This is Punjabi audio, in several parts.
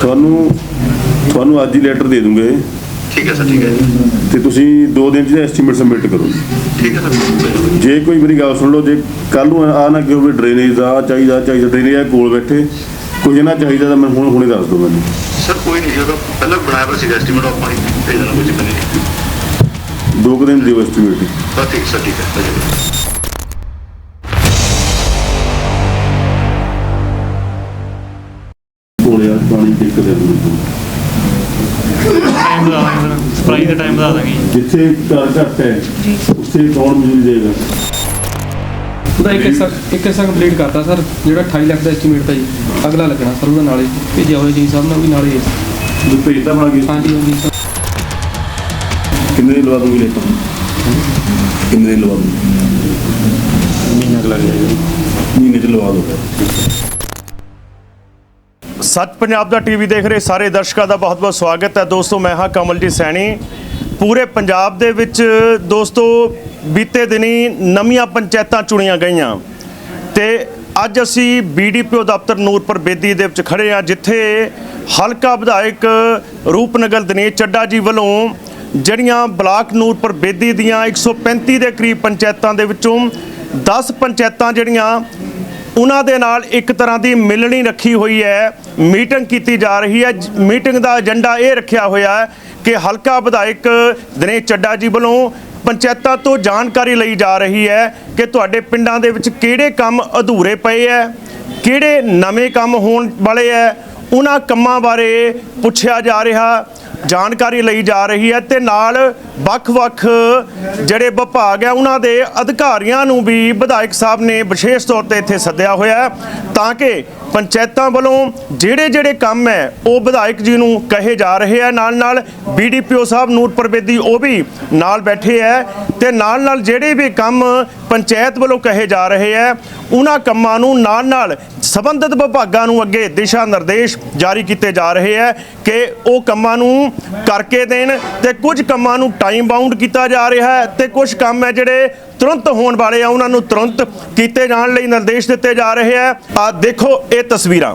ਤੁਹਾਨੂੰ ਤੁਹਾਨੂੰ ਅੱਜ ਹੀ ਲੈਟਰ ਦੇ ਦੂੰਗੇ। ਠੀਕ ਹੈ ਸਰ ਠੀਕ ਹੈ ਤੇ ਤੁਸੀਂ 2 ਦਿਨ ਚ ਐਸਟੀਮੇਟ ਸਬਮਿਟ ਕਰੋ। ਠੀਕ ਹੈ ਸਰ ਜੇ ਕੋਈ ਮੇਰੀ ਗੱਲ ਸੁਣ ਲਓ ਜੇ ਕੱਲ ਨੂੰ ਆ ਨਾ ਕਿ ਵੀ ਡਰੇਨੇਜ ਦਾ ਚਾਹੀਦਾ ਚਾਹੀਦਾ ਡਰੇਨੇਜ ਆ ਕੋਲ ਬੈਠੇ ਕੁਝ ਨਾ ਚਾਹੀਦਾ ਤਾਂ ਮੈਂ ਹੁਣ ਹੁਣੇ ਦੱਸ ਦੋ ਮੈਨੂੰ। ਸਰ ਕੋਈ ਨਹੀਂ ਜਦੋਂ ਪਹਿਲਾਂ ਬਣਾਇਆ ਹੋਇਆ ਸੀ ਐਸਟੀਮੇਟ ਆਫ ਪਾਣੀ ਭੇਜ ਦੇਣਾ ਕੋਈ ਚੱਕਰ ਨਹੀਂ ਦੋ ਦਿਨ ਦਿਓ ਐਸਟੀਮੇਟ ਠੀਕ ਸਰ ਠੀਕ ਹੈ ਪਾਣੀ ਦੇ ਦੇ ਦੂੰਗਾ ਟਾਈਮ ਬਤਾ ਦਾਂਗੇ ਸਪਲਾਈ ਦਾ ਟਾਈਮ ਬਤਾ ਦਾਂਗੇ ਜਿੱਥੇ ਘਰ ਘੱਟ ਹੈ ਉੱਥੇ ਕੌਣ ਮਜ਼ਦੂਰੀ ਦੇਗਾ ਉਹਦਾ ਇੱਕ ਹਿੱਸਾ ਇੱਕ ਹਿੱਸਾ ਕੰਪਲੀਟ ਕਰਤਾ ਸਰ। ਜਿਹੜਾ 28 ਲੱਖ ਦਾ ਐਸਟੀਮੇਟ ਤਾਂ ਜੀ। ਅਗਲਾ ਲੱਗਣਾ ਸਰ ਉਹਦਾ ਨਾਲੇ ਭੇਜਿਆ ਹੋਇਆ ਜੀ ਸਾਹਿਬ ਨੇ ਉਹ ਵੀ ਨਾਲੇ ਹੈ। ਜੋ ਭੇਜਦਾ ਬਣਾ ਕੇ ਹਾਂਜੀ ਹਾਂਜੀ ਸਰ। ਕਿੰਨੇ ਦਿਨ ਲਵਾ ਦੂੰਗੀ ਲੈਟਰ ਕਿੰਨੇ ਦਿਨ ਲਵਾ ਦੂੰਗੀ ਮਹੀਨਾ ਕੁ ਲੱਗ ਜਾਏਗਾ ਮਹੀਨੇ ਚ ਲਵਾ ਦੋ ਸੱਚ ਪੰਜਾਬ ਦਾ ਟੀਵੀ ਦੇਖ ਰਹੇ ਸਾਰੇ ਦਰਸ਼ਕਾਂ ਦਾ ਬਹੁਤ-ਬਹੁਤ ਸਵਾਗਤ ਹੈ। ਦੋਸਤੋ, ਮੈਂ ਹਾਂ ਕਮਲਜੀਤ ਸੈਣੀ। ਪੂਰੇ ਪੰਜਾਬ ਦੇ ਵਿੱਚ, ਦੋਸਤੋ, ਬੀਤੇ ਦਿਨੀ ਨਵੀਆਂ ਪੰਚਾਇਤਾਂ ਚੁਣੀਆਂ ਗਈਆਂ। ਤੇ ਅੱਜ ਅਸੀਂ ਬੀਡੀਪੀਓ ਦਫ਼ਤਰ ਨੂਰਪੁਰ ਬੇਦੀ ਦੇ ਵਿੱਚ ਖੜੇ ਹਾਂ, ਜਿੱਥੇ ਹਲਕਾ ਵਿਧਾਇਕ ਰੂਪਨਗਰ ਦਿਨੇਸ਼ ਚੱਡਾ ਜੀ ਵੱਲੋਂ ਜਿਹੜੀਆਂ ਬਲਾਕ ਨੂਰਪੁਰ ਬੇਦੀ ਦੀਆਂ 135 ਦੇ ਕਰੀਬ ਪੰਚਾਇਤਾਂ ਦੇ ਵਿੱਚੋਂ 10 ਪੰਚਾਇਤਾਂ ਜਿਹੜੀਆਂ ਉਹਨਾਂ ਦੇ ਨਾਲ ਇੱਕ ਤਰ੍ਹਾਂ ਦੀ ਮਿਲਣੀ ਰੱਖੀ ਹੋਈ ਹੈ, ਮੀਟਿੰਗ ਕੀਤੀ ਜਾ ਰਹੀ ਹੈ ਮੀਟਿੰਗ ਦਾ ਏਜੰਡਾ ਇਹ ਰੱਖਿਆ ਹੋਇਆ ਹੈ ਕਿ ਹਲਕਾ ਵਿਧਾਇਕ ਦਿਨੇਸ਼ ਚੱਡਾ ਜੀ ਵੱਲੋਂ ਪੰਚਾਇਤਾਂ ਤੋਂ ਜਾਣਕਾਰੀ ਲਈ ਜਾ ਰਹੀ ਹੈ ਕਿ ਤੁਹਾਡੇ ਪਿੰਡਾਂ ਦੇ ਵਿੱਚ ਕਿਹੜੇ ਕੰਮ ਅਧੂਰੇ ਪਏ ਹੈ, ਕਿਹੜੇ ਨਵੇਂ ਕੰਮ ਹੋਣ ਵਾਲੇ ਹੈ, ਉਹਨਾਂ ਕੰਮਾਂ ਬਾਰੇ ਪੁੱਛਿਆ ਜਾ ਰਿਹਾ, ਜਾਣਕਾਰੀ ਲਈ ਜਾ ਰਹੀ ਹੈ ਤੇ ਨਾਲ ਵੱਖ-ਵੱਖ ਜਿਹੜੇ ਵਿਭਾਗ ਹੈ ਉਹਨਾਂ ਦੇ ਅਧਿਕਾਰੀਆਂ ਨੂੰ ਵੀ ਵਿਧਾਇਕ ਸਾਹਿਬ ਨੇ ਵਿਸ਼ੇਸ਼ ਤੌਰ ਤੇ ਇੱਥੇ ਸੱਦਿਆ ਹੋਇਆ ਤਾਂ ਕਿ ਪੰਚਾਇਤਾਂ ਵੱਲੋਂ ਜਿਹੜੇ ਜਿਹੜੇ ਕੰਮ ਹੈ, ਉਹ ਵਿਧਾਇਕ ਜੀ ਨੂੰ ਕਹੇ ਜਾ ਰਹੇ ਹੈ। ਨਾਲ ਨਾਲ ਬੀਡੀਪੀਓ ਸਾਹਿਬ ਨੂਰਪੁਰ ਬੇਦੀ ਉਹ ਵੀ ਨਾਲ ਬੈਠੇ ਹੈ ਤੇ ਨਾਲ ਨਾਲ ਜਿਹੜੇ ਵੀ ਕੰਮ ਪੰਚਾਇਤ ਵੱਲੋਂ ਕਹੇ ਜਾ ਰਹੇ ਹੈ, ਉਹਨਾਂ ਕੰਮਾਂ ਨੂੰ ਨਾਲ ਨਾਲ ਸੰਬੰਧਿਤ ਵਿਭਾਗਾਂ ਨੂੰ ਅੱਗੇ ਦਿਸ਼ਾ ਨਿਰਦੇਸ਼ ਜਾਰੀ ਕੀਤੇ ਜਾ ਰਹੇ ਹੈ ਕਿ ਉਹ ਕੰਮਾਂ ਨੂੰ ਕਰਕੇ ਦੇਣ ਤੇ ਕੁਝ ਕੰਮਾਂ ਨੂੰ ਟਾਈਮ ਬਾਉਂਡ ਕੀਤਾ ਜਾ ਰਿਹਾ ਹੈ ਤੇ ਕੁਝ ਕੰਮ ਹੈ ਜਿਹੜੇ ਤੁਰੰਤ ਹੋਣ ਵਾਲੇ ਆ, ਉਹਨਾਂ ਨੂੰ ਤੁਰੰਤ ਕੀਤੇ ਜਾਣ ਲਈ ਨਿਰਦੇਸ਼ ਦਿੱਤੇ ਜਾ ਰਹੇ ਹੈ ਆ ਦੇਖੋ ਇਹ ਤਸਵੀਰਾਂ।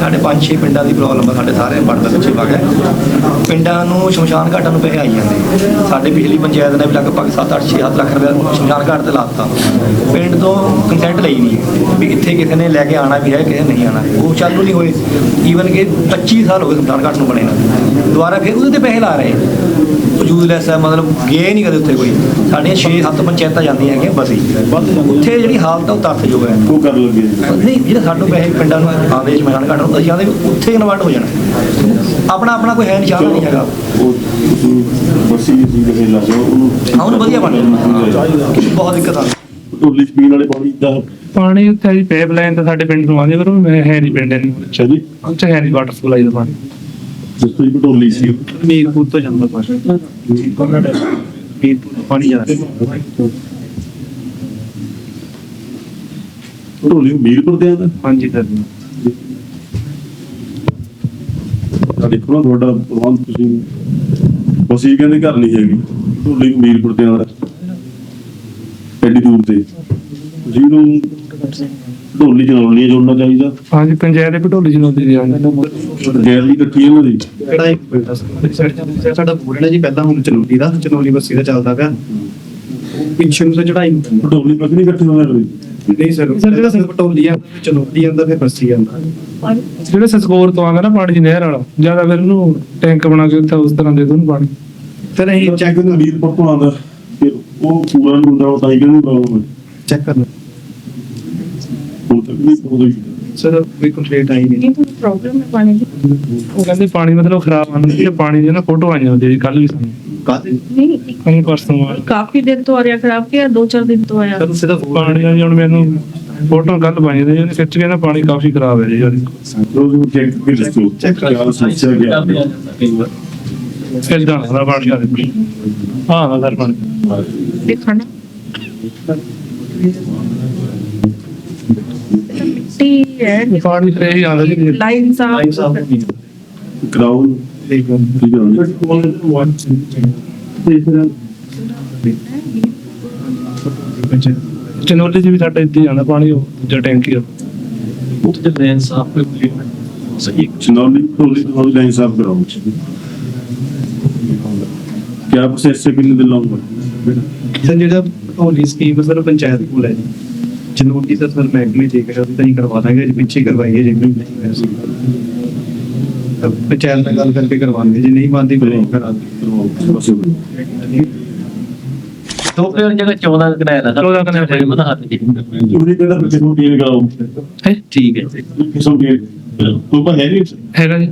ਸਾਡੇ ਪੰਜ ਛੇ ਪਿੰਡਾਂ ਦੀ ਪ੍ਰੋਬਲਮ ਆ, ਸਾਡੇ ਸਾਰੇ ਪਿੰਡ ਪਿੱਛੇ ਵਗ ਹੈ ਪਿੰਡਾਂ ਨੂੰ ਸ਼ਮਸ਼ਾਨ ਘਾਟਾਂ ਨੂੰ ਪੈਸੇ ਆਈ ਜਾਂਦੇ ਸਾਡੇ ਪਿਛਲੀ ਪੰਚਾਇਤ ਨੇ ਵੀ ਲਗਭਗ 7-8 6 ਲੱਖ ਰੁਪਏ ਸ਼ਮਸ਼ਾਨ ਘਾਟ ਤੇ ਲਾਤਾ। ਪਿੰਡ ਤੋਂ ਕੰਸੈਂਟ ਲਈ ਨਹੀਂ ਵੀ ਇੱਥੇ ਕਿਸੇ ਨੇ ਲੈ ਕੇ ਆਣਾ ਵੀ ਹੈ, ਕਿਸੇ ਨਹੀਂ ਆਣਾ ਉਹ ਚਾਲੂ ਨਹੀਂ ਹੋਏ। ਈਵਨ ਕਿ 25 ਸਾਲ ਹੋ ਗਏ ਸ਼ਮਸ਼ਾਨ ਘਾਟ ਨੂੰ ਬਣੇ ਨਾ। ਦੁਬਾਰਾ ਫਿਰ ਉਹਦੇ ਤੇ ਪੈਸੇ ਲਾ ਰਹੇ ਯੂਜ਼ਲੈਸ ਹੈ ਮਤਲਬ ਗਏ ਨਹੀਂ ਕਦੇ ਉੱਥੇ ਕੋਈ। ਸਾਡੀਆਂ 6-7 ਪੰਚਾਇਤਾਂ ਜਾਂਦੀਆਂ ਹੈਗੀਆਂ ਬਸੀ ਉੱਥੇ ਜਿਹੜੀ ਹਾਲਤ ਆ ਉਹ ਤਰਸਯੋਗ ਹੈ। ਉਹ ਕਰ ਲੱਗੇ ਨਹੀਂ ਜਿਹੜੇ ਸਾਨੂੰ ਪੈਸੇ ਪਿੰਡਾਂ ਨੂੰ ਆਉਂਦੇ ਸ਼ਮਸ਼ਾਨ ਘਾਟ ਨੂੰ ਅਸੀਂ ਆਉਂਦੇ ਵੀ ਉੱਥੇ ਕਨਵਰਟ ਹੋ ਜਾਣਾ। ਆਪਣਾ ਆਪਣਾ ਕੋਈ ਹੈ ਨਿਸ਼ਾਨ ਨਹੀਂ ਹੈਗਾ। ਬਸੀ ਜੀ ਕਿਸੇ ਲਾ ਜਾਓ ਉਹਨੂੰ ਹਾਂ ਵਧੀਆ ਬਣ ਜਾਣਾ ਬਹੁਤ ਦਿੱਕਤ ਆ। ਢੋਲੀ ਚ ਪੀਣ ਵਾਲੇ ਪਾਣੀ ਦਾ ਪਾਣੀ ਉੱਥੇ ਜੀ ਪਾਈਪਲਾਈਨ ਤਾਂ ਸਾਡੇ ਪਿੰਡ ਨੂੰ ਆਉਂਦੀ ਪਰ ਉਹ ਮੈਂ ਹੈ ਨਹੀਂ ਪਿੰਡ ਨਹੀਂ ਅੱਛਾ ਜੀ। ਉੱਥੇ ਹੈ ਨਹੀਂ ਵਾਟਰ ਸਪਲਾਈ ਦਾ ਪਾਣੀ। ਤੋਂ ਜੀ ਢੋਲੀ ਸੀ। ਮੀਰਪੁਰ ਤੋਂ ਜਾਂਦਾ ਪਾਣੀ। ਮੀਰਪੁਰ ਪਾਣੀ ਜਾਂਦਾ ਢੋਲੀ ਮੀਰਪੁਰ ਦੇ ਆਂਦਾ ਹਾਂਜੀ ਸਰ। ਦੇਖੋ ਨਾ ਤੁਹਾਡਾ ਪ੍ਰਬੰਧ ਤੁਸੀਂ ਬਸੀ ਕਹਿੰਦੇ ਘਰ ਨਹੀਂ ਹੈਗੀ। ਢੋਲੀ ਮੀਰਪੁਰ ਤੇ ਆਂਦਾ ਐਡੀ ਦੂਰ ਤੇ। ਤੁਸੀਂ ਨੂੰ ਢੋਲੀ ਚਲਾਉਣੀ ਹੈ ਜੋੜਨਾ ਚਾਹੀਦਾ? ਹਾਂਜੀ ਪੰਚਾਇਤ ਦੇ ਪਟੋਲੀ ਜਨੋਂ ਦੀ ਜਾਂਦੇ ਗੈਰ ਦੀ ਇਕੱਠੀ ਇਹਨਾਂ ਦੀ? ਕਿਹੜਾ ਇੱਕ ਪਿੰਡ ਆ ਸਾਡਾ ਸਾਡਾ ਬੋਲਣਾ ਜੀ ਪਹਿਲਾਂ ਹੁਣ ਚਨੌਲੀ ਦਾ ਚਨੌਲੀ ਬੱਸੀ ਦਾ ਚੱਲਦਾ ਪਿਆ। ਪਿੱਛੇ ਨੂੰ ਤਾਂ ਚੜਾਈ ਨਹੀਂ ਢੋਲੀ ਪੱਕ ਨਹੀਂ ਇਕੱਠੇ ਹੋਣਾ ਕੋਈ? ਸਰ ਸਰ ਜਿਹੜਾ ਸਿੰਘ ਪਟੌਲੀ ਆ ਚਨੌਲੀ ਆਂਦਾ ਫਿਰ ਬੱਸੀ ਆਂਦਾ ਜਿਹੜੇ ਸਸਕੋਰ ਤੋਂ ਆਉਂਦਾ ਨਾ ਪਾਣੀ ਦੀ ਨਹਿਰ ਵਾਲਾ ਜ਼ਿਆਦਾ ਫਿਰ ਉਹਨੂੰ ਟੈਂਕ ਬਣਾ ਕੇ ਉੱਥੇ ਉਸ ਤਰ੍ਹਾਂ ਦੇ ਦੋ ਉਹਨੂੰ ਪਾਣੀ। ਫਿਰ ਅਸੀਂ ਚੈੱਕ ਚੈੱਕ ਮੀਰਪੁਰ ਤੋਂ ਆਉਂਦਾ ਫਿਰ ਉਹ ਪੂਰਾ ਨਹੀਂ ਹੁੰਦਾ ਉਹ ਤਾਂ ਹੀ ਕਹਿੰਦੇ ਪ੍ਰੋਬਲਮ ਹੈ ਚੈੱਕ ਕਰਨਾ ਹੁਣ ਤੱਕ ਨਹੀਂ ਪਹੁੰਚੀ ਸਰ ਕੋਈ ਕੰਪਲੀਟ ਆਈ ਨਹੀਂ। ਇਹ ਪ੍ਰੋਬਲਮ ਹੈ ਪਾਣੀ ਦੀ ਉਹ ਕਹਿੰਦੇ ਪਾਣੀ ਮਤਲਬ ਖਰਾਬ ਆਉਂਦਾ ਸੀ ਪਾਣੀ ਦੀ ਨਾ ਫੋਟੋ ਆਈਆਂ ਹੁੰਦੀ ਕੱਲ ਵੀ ਸਾਨੂੰ। ਕਾਹਦੇ? ਨਹੀਂ ਕੱਲ ਪਰਸੋਂ ਆ ਕਾਫੀ ਦਿਨ ਤੋਂ ਆ ਰਿਹਾ ਖਰਾਬ ਕਿ ਦੋ ਚਾਰ ਦਿਨ ਤੋਂ ਆਇਆ। ਸਰ ਸਿਰਫ ਪਾਣੀ ਦਾ ਜੀ ਹੁਣ ਮੈਨੂੰ ਫੋਟੋ ਕੱਲ ਪਾਈਆਂ ਨੇ ਉਹਨੇ ਖਿੱਚ ਕੇ ਨਾ ਪਾਣੀ ਕਾਫੀ ਖਰਾਬ ਹੈ ਜੀ ਉਹਦੀ। ਰੋਜ਼ ਚੈੱਕ ਵੀ ਦੱਸੋ ਚੈੱਕ ਕਰ ਕਿਆ ਸਮੱਸਿਆ ਗਿਆ। ਫਿਰ ਜਾਣਾ ਪਾਣੀ ਆ ਦੇ ਹਾਂ ਨਾ ਸਰ ਪਾਣੀ। ਦੇਖਣਾ ਮਿੱਟੀ ਜੀ। ਵੀ ਸਾਡਾ ਇੱਥੇ ਆਉਂਦਾ ਪਾਣੀ ਉਹ ਦੂਜਾ ਟੈਂਕੀ ਆ। ਉਹ ਤੇ ਡਰੇਨ ਸਾਫ਼ ਕਰ ਸਹੀ। ਚਨੋਲੀ ਟੋਲੀ ਤੋਂ ਲਾਈਨ ਸਾਫ਼ ਕਰਾਉਂ ਕਿਆ ਪ੍ਰੋਸੈਸ ਹੈ ਕਿੰਨੇ ਦਿਨ ਲਾਉਂਗਾ? ਸਰ ਜਿਹੜਾ ਹੋਲੀ ਸਕੀਮ ਸਰ ਪੰਚਾਇਤ ਕੋਲ ਹੈ ਜੀ। ਜਨੂਨੀ ਦਾ ਸਰ ਮਹਿਕਮੇ ਦੇਖ ਰਿਹਾ ਤਾਂ ਹੀ ਕਰਵਾ ਦਾਂਗੇ ਜੀ ਪਿੱਛੇ ਕਰਵਾਈ ਹੈ ਜੀ ਨਹੀਂ ਹੋਇਆ ਸੀ। ਤਾਂ ਪੰਚਾਇਤ ਨਾਲ ਗੱਲ ਕਰਕੇ ਕਰਵਾਵਾਂਗੇ ਜੀ ਨਹੀਂ ਮੰਨਦੀ ਫਿਰ ਨਹੀਂ ਕਰਾਂਗੇ ਦੋ ਪੇੜ ਜਗ੍ਹਾ 14 ਕਨਾਇਆ ਦਾ 14 ਕਨਾਲ ਹੈ। ਬਣਾ ਹੱਥ ਜੀ ਤੁਸੀਂ ਕਿਹੜਾ ਬੱਚੇ ਨੂੰ ਡੀਲ ਕਰਾਓ ਹੈ? ਠੀਕ ਹੈ। ਕਿਸੋਂ ਡੀਲ ਤੂੰ ਤਾਂ ਹੈ ਨਹੀਂ। ਹੈਗਾ ਜੀ।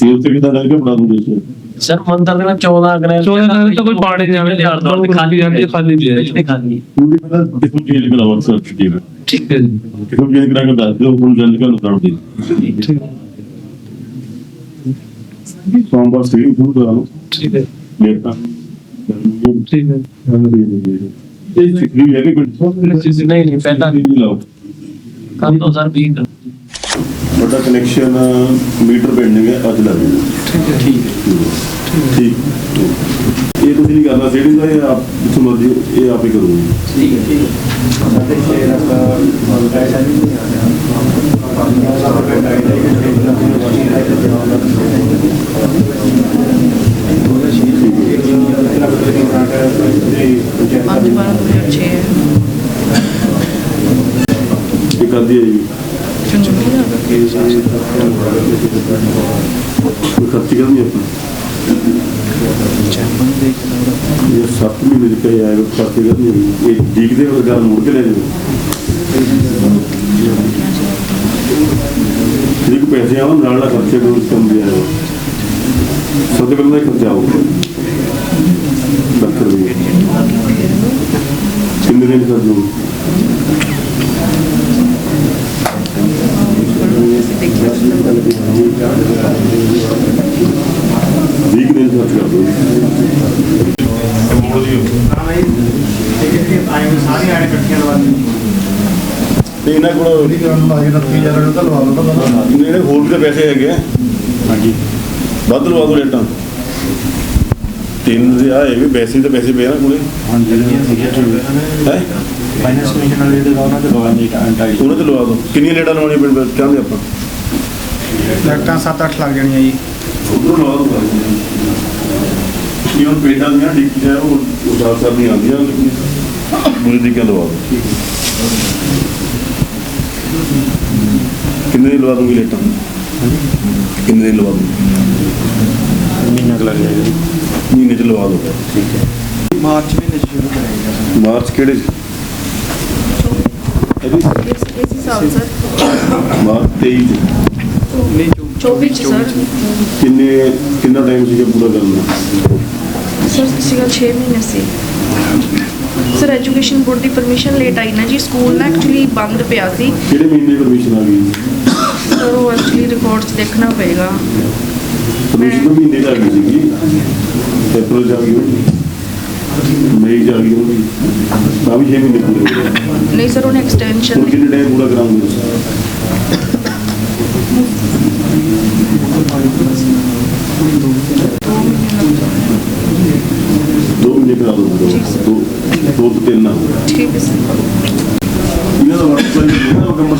ਤੇ ਉੱਤੇ ਕਿਦਾਂ ਕਰਕੇ ਬਣਾ ਦੂੰਗੇ ਸਰ ਮੰਦਰ ਦੇ ਨਾਲ 14 ਕਨਾਇਆ 14 ਕਨਾਲ ਤਾਂ ਕੋਈ ਪਾਣੀ ਨਹੀਂ ਆਵੇ ਯਾਰ ਦੋ ਖਾਲੀ ਜਾਂਦੀ ਹੈ, ਖਾਲੀ ਵੀ ਹੈ ਖਾਲੀ। ਪੂਰੀ ਪਤਾ ਕਿਸੋਂ ਡੀਲ ਕਰਾਓ ਸਰ ਠੀਕ ਹੈ ਜੀ। ਕਿਸੋਂ ਡੀਲ ਕਰਾ ਕੇ ਦੱਸ ਦਿਓ ਹੁਣ ਜਲਦੀ ਕਰ ਲਓ ਦੀ ਠੀਕ ਸੋਮਵਾਰ ਸਹੀ ਸ਼ੁਰੂ ਕਰਾਓ ਠੀਕ ਹੈ। ਲੇਟ ਤਾਂ ਠੀਕ ਹੈ। ਇਹ ਸਿੱਖੀ ਹੈ ਕਿ ਕੋਈ ਨਹੀਂ ਨਹੀਂ ਪਹਿਲਾਂ ਨਹੀਂ ਲਾਓ। ਕੰਮ ਤੋਂ ਸਰ 20 ਦਾ ਕਨੈਕਸ਼ਨ ਮੀਟਰ ਪਿੰਡ ਹੈ ਅੱਜ ਲੱਗ ਜੂ। ਠੀਕ ਹੈ। ਠੀਕ। ਠੀਕ। ਇਹ ਤੁਸੀਂ ਨਹੀਂ ਕਰਨਾ ਸੇਵਿੰਗ ਦਾ ਇਹ ਆਪ ਜਿੱਥੋਂ ਮਰਜ਼ੀ ਇਹ ਆਪੇ ਕਰੋਗੇ ਠੀਕ ਹੈ ਠੀਕ ਹੈ। ਸਾਡੇ ਸ਼ੇਅਰ ਦਾ ਮਲਟਾਈ ਟਾਈਮ ਨਹੀਂ ਆ ਰਿਹਾ ਅੱਜ 12 2006 ਦੀ ਕਹੀ ਆਇਆ ਖਰਚੀ ਕਰਨੀ ਹੈ। ਇਹ ਦੇਖਦੇ ਹੋ ਗੱਲ ਮੁੜ ਕੇ ਲੈ ਜਾਓ। ਜਿਹੜੇ ਕੋ ਪੈਸੇ ਆਉਣ, ਨਾਲ ਦਾ ਖਰਚੇ ਨੂੰ ਕੰਮ ਦਿਆ ਜਾਓ ਸਭ ਤੋਂ ਪਹਿਲਾਂ ਇਹ ਖਰਚਾ ਆਊਗਾ ਡਾਕਟਰ ਵੀ ਕਿੰਨੇ ਦਿਨ ਕਰ ਦੂੰ ਵੀਕ ਦਿਨ ਖਰਚ ਕਰ ਦੋ ਤੇ ਇਹਨਾਂ ਕੋਲ ਇਹਨੇ ਹੋਰ ਵੀ ਤਾਂ ਪੈਸੇ ਹੈਗੇ ਆ। ਹਾਂਜੀ। ਵੱਧ ਲਵਾ ਦੋ ਰੇਟਾਂ। ਤਿੰਨ ਦੇ ਆ ਇਹ ਵੀ ਵੈਸੇ ਤਾਂ ਪੈਸੇ ਪਏ ਨਾ ਕੋਲੇ। ਹੈ ਫਾਈਨੈਂਸ ਕਮਿਸ਼ਨ ਵਾਲੇ ਦੇ ਉਹਨਾਂ ਤੇ ਲਵਾ ਜੀ ਟਾਈਟ ਉਹਨਾਂ ਤੇ ਲਵਾ ਦੋ। ਕਿੰਨੀਆਂ ਲੇਟਾਂ ਲਵਾਉਣੀਆਂ ਪਿੰਡ ਚਾਹੁੰਦੇ ਆਪਾਂ? ਲੱਟਾਂ 7-8 ਲੱਗ ਜਾਣੀਆਂ ਜੀ। ਉਧਰੋਂ ਲਵਾ ਦੋ ਇਹ ਹੁਣ ਪਿੰਡਾਂ ਦੀਆਂ ਡਿੱਕੀ ਹੈ ਉਹ ਉਹ ਸਾਲ ਸਾਲ ਨਹੀਂ ਆਉਂਦੀਆਂ ਮੁਝੇ ਦੀ ਲਵਾ ਦੋ ਕਿੰਨੇ ਦੀ ਲਵਾ ਦੂੰਗੀ ਲੇਟਾਂ? ਕਿੰਨੇ ਦੀ ਲਵਾ ਦੂੰਗੀ? ਮਹੀਨਾ ਲੱਗ ਜਾਏਗਾ। ਮਹੀਨੇ ਚ ਲਵਾ ਦੋ ਠੀਕ ਹੈ। ਮਾਰਚ ਮਹੀਨੇ ਚ ਸ਼ੁਰੂ ਕਰਾਂਗੇ ਮਾਰਚ ਕਿਹੜੇ ਇਸ ਹਿਸਾਬ ਸਰ। ਮਾਰਚ 23 ਚ। 24 ਚ। ਸਰ। ਕਿੰਨੇ ਕਿੰਨਾ ਟਾਈਮ ਸੀਗਾ ਪੂਰਾ ਕਰਨ? ਦਾ ਸਰ ਸੀਗਾ 6 ਮਹੀਨੇ ਸੀ ਸਰ ਐਜੂਕੇਸ਼ਨ ਬੋਰਡ ਦੀ ਪਰਮਿਸ਼ਨ ਲੇਟ ਆਈ ਨਾ ਜੀ ਸਕੂਲ ਨਾ ਐਕਚੁਅਲੀ ਬੰਦ ਪਿਆ ਸੀ ਕਿਹੜੇ ਮਹੀਨੇ ਪਰਮਿਸ਼ਨ ਆ ਗਈ ਸਰ ਉਹ ਐਕਚੁਅਲੀ ਰਿਕਾਰਡਸ ਦੇਖਣਾ ਪਏਗਾ ਪਰਮਿਸ਼ਨ ਤਾਂ ਮਹੀਨੇ ਚ ਆ ਗਈ ਸੀਗੀ ਅਪ੍ਰੈਲ ਚ ਆ ਗਈ ਹੋਣੀ ਮਈ ਚ ਆ ਗਈ ਹੋਣੀ ਤਾਂ ਵੀ 6 ਮਹੀਨੇ ਪੂਰੇ ਹੋ ਗਏ ਨਹੀਂ ਸਰ ਉਹਨੇ ਐਕਸਟੈਂਸ਼ਨ ਹੁਣ ਕਿੰਨੇ ਟਾਈਮ ਪੂਰਾ ਕਰਾਉਂਗੇ ਦੋ ਮਹੀਨੇ ਕਰਾ ਦੋ ਦੋ ਦੋ ਤੋਂ ਤਿੰਨ ਨਾ ਠੀਕ ਹੈ ਸਰ ਇਹਨਾਂ ਦਾ ਵਰਕ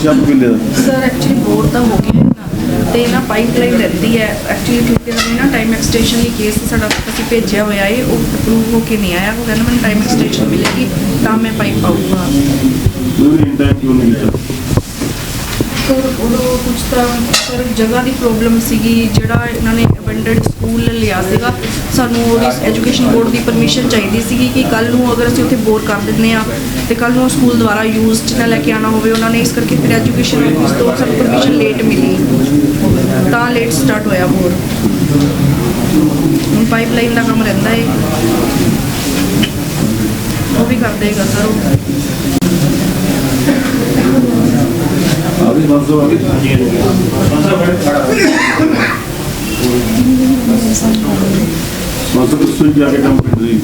ਦਾ ਸ਼ਾਪ ਕਿੰਨੇ ਦਾ ਸਰ ਐਕਚੁਅਲੀ ਬੋਰ ਤਾਂ ਹੋ ਗਿਆ ਹੈ ਨਾ। ਤੇ ਨਾ ਪਾਈਪਲਾਈਨ ਰਹਿੰਦੀ ਹੈ। ਐਕਚੁਅਲੀ ਠੇਕੇਦਾਰ ਨੇ ਨਾ ਟਾਈਮ ਐਕਸਟੈਂਸ਼ਨ ਲਈ ਕੇਸ ਸਾਡਾ ਅਸੀਂ ਭੇਜਿਆ ਹੋਇਆ ਹੈ ਉਹ ਅਪਰੂਵ ਹੋ ਕੇ ਨਹੀਂ ਆਇਆ। ਉਹ ਕਹਿੰਦਾ ਮੈਨੂੰ ਟਾਈਮ ਐਕਸਟੈਂਸ਼ਨ ਮਿਲੇਗੀ ਤਾਂ ਮੈਂ ਪਾਈਪ ਪਾਊਂਗਾ। ਟਾਈਮ ਕਿਉਂ ਨਹੀਂ ਕੀਤਾ? ਸਰ ਉਦੋਂ ਕੁਝ ਤਾਂ ਸਰ ਜਗ੍ਹਾ ਦੀ ਪ੍ਰੋਬਲਮ ਸੀਗੀ ਜਿਹੜਾ ਇਹਨਾਂ ਨੇ ਅਬੈਂਡਡ ਸਕੂਲ ਲਿਆ ਸੀਗਾ। ਸਾਨੂੰ ਉਹਦੀ ਐਜੂਕੇਸ਼ਨ ਬੋਰਡ ਦੀ ਪਰਮਿਸ਼ਨ ਚਾਹੀਦੀ ਸੀਗੀ ਕਿ ਕੱਲ ਨੂੰ ਅਗਰ ਅਸੀਂ ਉੱਥੇ ਬੋਰ ਕਰ ਦਿੰਦੇ ਆ ਤੇ ਕੱਲ ਨੂੰ ਸਕੂਲ ਦੁਬਾਰਾ ਯੂਜ਼ 'ਚ ਨਾ ਲੈ ਕੇ ਆਣਾ ਹੋਵੇ ਉਹਨਾਂ ਨੇ ਇਸ ਕਰਕੇ ਫਿਰ ਐਜੂਕੇਸ਼ਨ ਆਫਿਸ ਤੋਂ ਸਾਨੂੰ ਪਰਮਿਸ਼ਨ ਲੇਟ ਮਿਲੀ। ਤਾਂ ਲੇਟ ਸਟਾਰਟ ਹੋਇਆ ਬੋਰ ਹੁਣ ਪਾਈਪਲਾਈਨ ਦਾ ਕੰਮ ਰਹਿੰਦਾ ਏ। ਉਹ ਵੀ ਕਰ। ਦੇਗਾ ਸਰ ਉਹ ਆਗੇ ਬਸ ਦੋ ਆਗੇ ਮਤਲਬ ਤੁਸੀਂ ਜਾ ਕੇ ਕੰਮ ਕਰ ਰਹੀ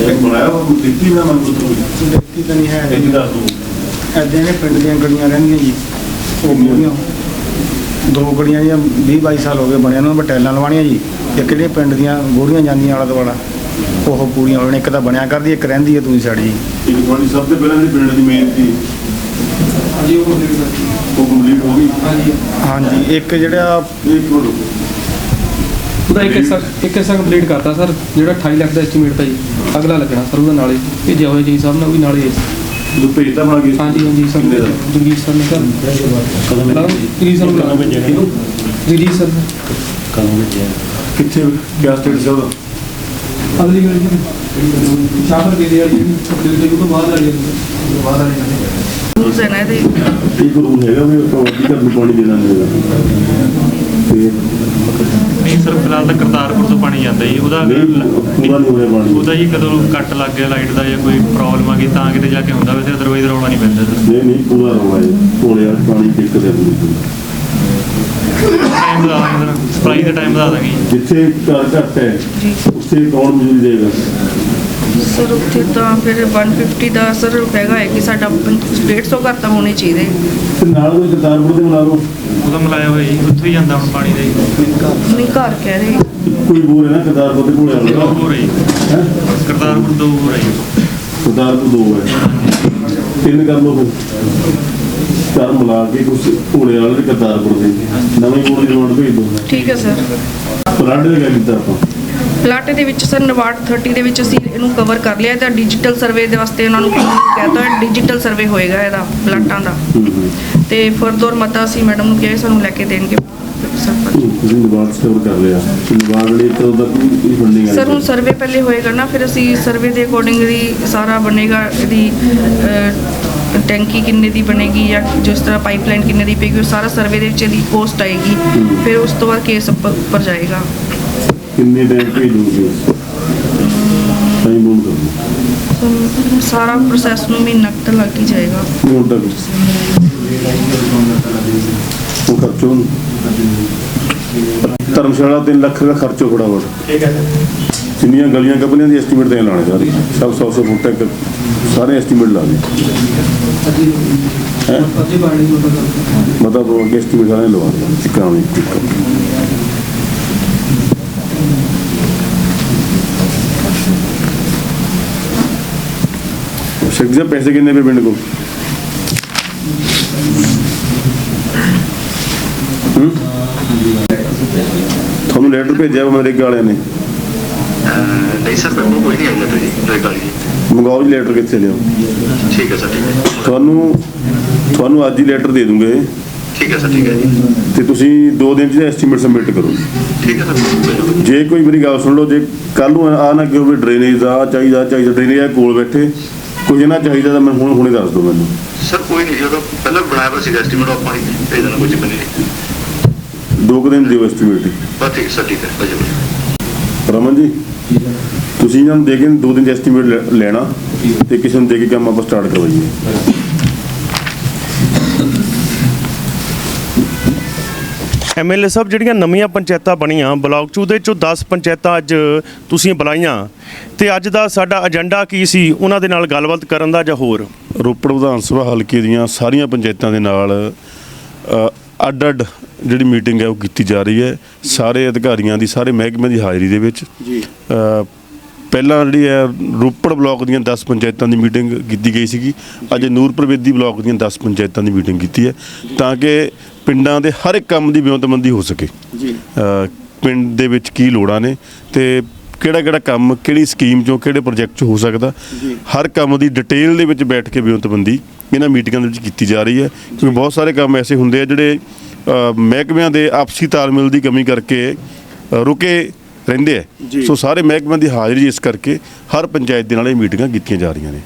ਇੱਕ ਬਣਾਇਆ ਉਹ ਦਿੱਤੀ ਨਾ ਮੈਂ ਤੁਹਾਨੂੰ ਦੇਖੀ ਤਾਂ ਨਹੀਂ ਹੈ। ਇਹ ਦੱਸ ਦੂੰ। ਐਦਾਂ ਨੇ ਪਿੰਡ ਦੀਆਂ ਗਲੀਆਂ ਰਹਿੰਦੀਆਂ ਜੀ। ਉਹ ਮੂਰੀਆਂ ਦੋ ਗਲੀਆਂ ਜੀ 20 22 ਸਾਲ ਹੋ ਗਏ ਬਣਿਆ ਨੂੰ ਬਟੈਲਾਂ ਲਵਾਉਣੀਆਂ ਜੀ। ਇੱਕ ਜਿਹੜੀਆਂ ਪਿੰਡ ਦੀਆਂ ਗੋੜੀਆਂ ਜਾਂਦੀਆਂ ਆਲਾ ਦੁਆਲਾ। ਉਹ ਪੂਰੀਆਂ ਹੋਣ ਇੱਕ ਤਾਂ ਬਣਿਆ ਕਰਦੀ ਇੱਕ ਰਹਿੰਦੀ ਹੈ ਸਾਈਡ ਜੀ ਇੱਕ ਤੁਹਾਡੀ ਸਭ ਤੋਂ ਪਹਿਲਾਂ ਦੀ ਪਿੰਡ ਦੀ ਮੇਨ ਸੀ ਹਾਂਜੀ ਉਹ ਕੰਪਲੀਟ ਕਰ ਉਹ ਕੰਪਲੀਟ ਹੋ ਗਈ? ਹਾਂਜੀ। ਹਾਂਜੀ ਇੱਕ ਜਿਹੜਾ ਇੱਕ ਮਿੰਟ ਉਹਦਾ ਇੱਕ ਹਿੱਸਾ ਇੱਕ ਹਿੱਸਾ ਕੰਪਲੀਟ ਕਰਤਾ ਸਰ। ਜਿਹੜਾ 28 ਲੱਖ ਦਾ ਐਸਟੀਮੇਟ ਜੀ ਅਗਲਾ ਲੱਗਣਾ ਸਰ ਉਹਦਾ ਨਾਲੇ। ਭੇਜਿਆ ਹੋਇਆ ਜੀ ਸਾਹਿਬ ਨੇ ਉਹ ਵੀ ਨਾਲੇ ਜੋ ਭੇਜਦਾ ਬਣਾ ਕੇ। ਹਾਂਜੀ ਹਾਂਜੀ ਸਰ? ਜਗੀਰ ਸਰ ਨੇ ਸਰ। ਕਦੋਂ ਮਿਲਿਆ ਜੀ ਸਰ ਬੁਲਾ ਜੀ ਸਰ ਕਿੱਥੇ? ਕਿਆ ਸਟੇਟਸ ਹੈ ਉਹਦਾ? ਅਗਲੀ ਗਲੀ ਜੀ ਸ਼ਾਮਰ ਦੇ ਵਾਲੀ ਜਿਹੜੀ ਕੰਪਲੀਟ ਤੋਂ ਬਾਅਦ ਵਾਲੀ। ਬਾਅਦ ਵਾਲੀ ਹੈ। ਰੂਲਸ ਹੈ ਨਾ ਇਹਦੇ ਇੱਕ ਰੂਲ ਹੈਗਾ ਵੀ ਕਬੱਡੀ ਘਰ ਨੂੰ ਪਾਣੀ ਦੇਣਾ ਨਹੀਂ ਤੇ ਨਹੀਂ ਸਰ ਫਿਲਹਾਲ ਤਾਂ ਕਰਤਾਰਪੁਰ ਤੋਂ ਪਾਣੀ ਜਾਂਦਾ ਜੀ। ਉਹਦਾ ਨਹੀਂ ਨਹੀਂ ਉਹਦਾ ਜੀ ਕਦੋਂ ਕੱਟ ਲੱਗ ਗਿਆ ਲਾਈਟ ਦਾ ਜਾਂ ਕੋਈ ਪ੍ਰੋਬਲਮ ਆ ਗਈ ਤਾਂ ਕਿਤੇ ਜਾ ਕੇ ਹੁੰਦਾ ਵੈਸੇ ਅਦਰਵਾਈਜ਼ ਰੌਲਾ ਨਹੀਂ ਪੈਂਦਾ ਸਰ। ਨਹੀਂ ਨਹੀਂ ਪੂਰਾ ਰੋਣਾ ਹੈ। ਕੋਲੇ ਵਾਲਾ ਪਾਣੀ ਟਿਕ ਦੇ ਪੂਰੀ ਟਾਈਮ ਦਾ ਸਰ ਸਪਲਾਈ ਦਾ ਟਾਈਮ ਦਾ ਦਾਂਗੇ। ਜਿੱਥੇ ਘਰ ਘੱਟ ਹੈ ਉੱਥੇ ਕੌਣ ਮਜ਼ਦੂਰੀ ਦੇਗਾ ਸਰ ਉੱਥੇ ਤਾਂ ਫਿਰ 150 ਦਾ ਸਰ ਹੈਗਾ ਹੈ ਕਿ ਸਾਡਾ 150 ਘਰ ਤਾਂ ਹੋਣੇ ਚਾਹੀਦੇ ਤੇ ਨਾਲ ਕੋਈ ਕਰਤਾਰਪੁਰ ਦੇ ਬਣਾ ਲਓ। ਉਹਦਾ ਮਿਲਾਇਆ ਹੋਇਆ ਜੀ ਉੱਥੋਂ ਹੀ ਜਾਂਦਾ ਹੁਣ ਪਾਣੀ ਦਾ। ਜੀ ਨਹੀਂ ਘਰ ਕਹਿ ਰਹੇ ਕੋਈ ਬੋਰ ਹੈ ਨਾ ਕਰਤਾਰਪੁਰ ਦੇ ਕੋਲੇ ਦੋ ਹੋਰ ਹੈ ਜੀ। ਹੈ? ਕਰਤਾਰਪੁਰ ਦੋ ਹੋਰ ਹੈ ਜੀ। ਕਰਤਾਰਪੁਰ ਦੋ ਹੈ। ਤਿੰਨ ਕਰ ਲਓ ਫਿਰ। ਚਾਰ ਮਿਲਾ ਕੇ ਕੁਛ ਭੋਲੇ ਵਾਲੇ ਤੇ ਕਰਤਾਰਪੁਰ ਦੇ ਨਵੇਂ ਕੋਲ ਦੀ ਭੇਜ ਦੋ ਠੀਕ ਹੈ ਸਰ। ਪਲਾਂਟ ਦੇ ਕਿਆ ਕੀਤਾ ਆਪਾਂ? ਪਲਾਟੇ ਦੇ ਵਿੱਚ ਸਰ ਨਵਾਰਡ 30 ਦੇ ਵਿੱਚ ਅਸੀਂ ਇਹਨੂੰ ਕਵਰ ਕਰ ਲਿਆ। ਤਾਂ ਡਿਜੀਟਲ ਸਰਵੇ ਦੇ ਵਾਸਤੇ ਉਹਨਾਂ ਨੂੰ ਕਹਤਾ ਡਿਜੀਟਲ ਸਰਵੇ ਹੋਏਗਾ ਇਹਦਾ ਪਲਾਟਾਂ ਦਾ। ਤੇ ਫਰਦਰ ਮਤਾ ਅਸੀਂ ਮੈਡਮ ਨੂੰ ਕਿਹਾ ਸਾਨੂੰ ਲੈ ਕੇ ਦੇਣਗੇ। ਸਰਪੰਚ ਤੁਸੀਂ ਨਵਾਜ਼ ਸਟੋਰ ਕਰ ਲਿਆ। ਤੇ ਨਵਾਜ਼ ਵਾਲੀ ਤੋਂ ਦਾ ਕੀ ਫੰਡਿੰਗ ਸਰ ਹੁਣ ਸਰਵੇ ਪਹਿਲੇ ਹੋਏਗਾ ਨਾ ਫਿਰ ਅਸੀਂ ਸਰਵੇ ਦੇ ਅਕੋਰਡਿੰਗਲੀ ਸਾਰਾ ਬਣੇਗਾ ਇਹਦੀ ਟੈਂਕੀ ਕਿੰਨੇ ਦੀ ਬਣੇਗੀ ਜਾਂ ਜਿਸ ਤਰ੍ਹਾਂ ਪਾਈਪਲਾਈਨ ਕਿੰਨੇ ਦੀ ਪਏਗੀ ਉਹ ਸਾਰਾ ਸਰਵੇ ਦੇ ਵਿੱਚ ਇਹਦੀ ਕੋਸਟ ਆਏਗੀ। ਫਿਰ ਉਸ ਤੋਂ ਬਾਅਦ ਕੇਸ ਉੱਪਰ ਜਾਏਗਾ। ਕਿੰਨੇ ਟਾਈਮ ਭੇਜੋਗੇ? ਟਾਈਮ ਬੋਲ ਸਾਨੂੰ ਸਾਰਾ ਪ੍ਰੋਸੈਸ ਨੂੰ ਮਹੀਨਾ ਕੁ ਤਾਂ ਲੱਗ ਹੀ ਜਾਏਗਾ। ਹੁਣ ਤੱਕ ਉਹ ਖਰਚੋ ਧਰਮਸ਼ਾਲਾ 3 ਲੱਖ ਦਾ ਖਰਚੋ ਫਟਾਫਟ। ਠੀਕ ਹੈ। ਜਿੰਨੀਆਂ ਗਲੀਆਂ ਕੰਪਨੀਆਂ ਦੀ ਐਸਟੀਮੇਟ ਦੇ ਲਾਣੇ ਸਾਰੇ ਸਭ 100 100 ਫੁੱਟ ਤੱਕ ਸਾਰੇ ਐਸਟੀਮੇਟ ਲਾ ਦੇ। ਮਤਲਬ ਕਿ ਐਸਟੀਮੇਟ ਸਾਰੇ ਲਵਾ ਦੇ ਇੱਕ ਆਵੇਂ ਇੱਕ ਪੈਸੇ ਕਿੰਨੇ ਪਏ ਪਿੰਡ ਕੋ ਤੁਹਾਨੂੰ ਲੈਟਰ ਭੇਜਿਆ ਵਾ ਮਨਰੇਗਾ ਵਾਲਿਆਂ ਨੇ। ਮੈਨੂੰ ਜੀ ਮੰਗਾਓ ਜੀ ਲੈਟਰ ਕਿੱਥੇ ਲਿਓ ਠੀਕ ਹੈ ਸਰ ਠੀਕ ਹੈ। ਤੁਹਾਨੂੰ ਤੁਹਾਨੂੰ ਅੱਜ ਹੀ ਲੈਟਰ ਦੇ ਦੂੰਗੇ। ਠੀਕ ਹੈ ਸਰ ਠੀਕ ਹੈ ਜੀ। ਤੇ ਤੁਸੀਂ 2 ਦਿਨ ਚ ਐਸਟੀਮੇਟ ਸਬਮਿਟ ਕਰੋ। ਠੀਕ ਹੈ ਸਰ ਬਿਲਕੁਲ ਜੇ ਕੋਈ ਮੇਰੀ ਗੱਲ ਸੁਣ ਲਓ ਜੇ ਕੱਲ ਨੂੰ ਆ ਨਾ ਕਿ ਵੀ ਡਰੇਨੇਜ ਦਾ ਆਹ ਚਾਹੀਦਾ ਆਹ ਚਾਹੀਦਾ ਡਰੇਨੇਜ ਆ ਕੋਲ ਬੈਠੇ ਕੁਝ ਨਾ ਚਾਹੀਦਾ ਤਾਂ ਮੈਂ ਹੁਣ ਹੁਣੇ ਦੱਸ ਦਿਓ ਮੈਨੂੰ। ਸਰ ਕੋਈ ਨਹੀਂ ਜਦੋਂ ਪਹਿਲਾਂ ਬਣਾਇਆ ਹੋਇਆ ਸੀ ਐਸਟੀਮੇਟ ਆਪਾਂ ਹੀ ਭੇਜ ਦੇਣਾ ਕੋਈ ਚੱਕਰ ਨਹੀਂ। ਦੋ ਕੁ ਦਿਨ ਦਿਓ ਐਸਟੀਮੇਟ ਬਸ ਠੀਕ ਸਰ ਠੀਕ ਹੈ ਭਾਜੀ ਰਮਨ ਜੀ ਤੁਸੀਂ ਇਹਨਾਂ ਨੂੰ ਦੇ ਕੇ ਦੋ ਦਿਨ ਐਸਟੀਮੇਟ ਲੈਣਾ ਤੇ ਕਿਸੇ ਨੂੰ ਦੇ ਕੇ ਕੰਮ ਆਪਾਂ ਸਟਾਰਟ ਕਰਵਾਈਏ। ਐਮਐਲਏ ਸਾਹਿਬ ਜਿਹੜੀਆਂ ਨਵੀਆਂ ਪੰਚਾਇਤਾਂ ਬਣੀਆਂ ਬਲਾਕ ਚੂ ਦੇ ਚੋਂ 10 ਪੰਚਾਇਤਾਂ ਅੱਜ ਤੁਸੀਂ ਬੁਲਾਈਆਂ ਤੇ ਅੱਜ ਦਾ ਸਾਡਾ ਏਜੰਡਾ ਕੀ ਸੀ? ਉਹਨਾਂ ਦੇ ਨਾਲ ਗੱਲਬਾਤ ਕਰਨ ਦਾ ਜਾਂ ਹੋਰ? ਰੋਪੜ ਵਿਧਾਨ ਸਭਾ ਹਲਕੇ ਦੀਆਂ ਸਾਰੀਆਂ ਪੰਚਾਇਤਾਂ ਦੇ ਨਾਲ ਅੱਡ ਅੱਡ ਜਿਹੜੀ ਮੀਟਿੰਗ ਹੈ ਉਹ ਕੀਤੀ ਜਾ ਰਹੀ ਹੈ। ਸਾਰੇ ਅਧਿਕਾਰੀਆਂ ਦੀ ਸਾਰੇ ਮਹਿਕਮੇ ਦੀ ਹਾਜ਼ਰੀ ਦੇ ਵਿੱਚ। ਜੀ। ਪਹਿਲਾਂ ਜਿਹੜੀ ਹੈ ਰੋਪੜ ਬਲਾਕ ਦੀਆਂ 10 ਪੰਚਾਇਤਾਂ ਦੀ ਮੀਟਿੰਗ ਕੀਤੀ ਗਈ ਸੀਗੀ। ਅੱਜ ਨੂਰਪੁਰ ਬੇਦੀ ਬਲਾਕ ਦੀਆਂ 10 ਪੰਚਾਇਤਾਂ ਦੀ ਮੀਟਿੰਗ ਕੀਤੀ ਹੈ। ਤਾਂ ਕਿ ਪਿੰਡਾਂ ਦੇ ਹਰ ਇੱਕ ਕੰਮ ਦੀ ਵਿਉਂਤਬੰਦੀ ਹੋ ਸਕੇ। ਜੀ। ਪਿੰਡ ਦੇ ਵਿੱਚ ਕੀ ਲੋੜਾਂ ਨੇ ਤੇ ਕਿਹੜਾ ਕਿਹੜਾ ਕੰਮ ਕਿਹੜੀ ਸਕੀਮ ਚੋਂ ਕਿਹੜੇ ਪ੍ਰੋਜੈਕਟ 'ਚ ਹੋ ਸਕਦਾ। ਹਰ ਕੰਮ ਦੀ ਡਿਟੇਲ ਦੇ ਵਿੱਚ ਬੈਠ ਕੇ ਵਿਉਂਤਬੰਦੀ ਇਹਨਾਂ ਮੀਟਿੰਗਾਂ ਦੇ ਵਿੱਚ ਕੀਤੀ ਜਾ ਰਹੀ ਹੈ। ਕਿਉਂਕਿ ਬਹੁਤ ਸਾਰੇ ਕੰਮ ਐਸੇ ਹੁੰਦੇ ਆ ਜਿਹੜੇ ਮਹਿਕਮਿਆਂ ਦੇ ਆਪਸੀ ਤਾਲਮੇਲ ਦੀ ਕਮੀ ਕਰਕੇ ਰੁਕੇ ਰਹਿੰਦੇ ਆ। ਸੋ ਸਾਰੇ ਮਹਿਕਮਿਆਂ ਦੀ ਹਾਜ਼ਰੀ ਇਸ ਕਰਕੇ ਹਰ ਪੰਚਾਇਤ ਦੇ ਨਾਲ ਇਹ ਮੀਟਿੰਗਾਂ ਕੀਤੀਆਂ ਜਾ ਰਹੀਆਂ ਨੇ।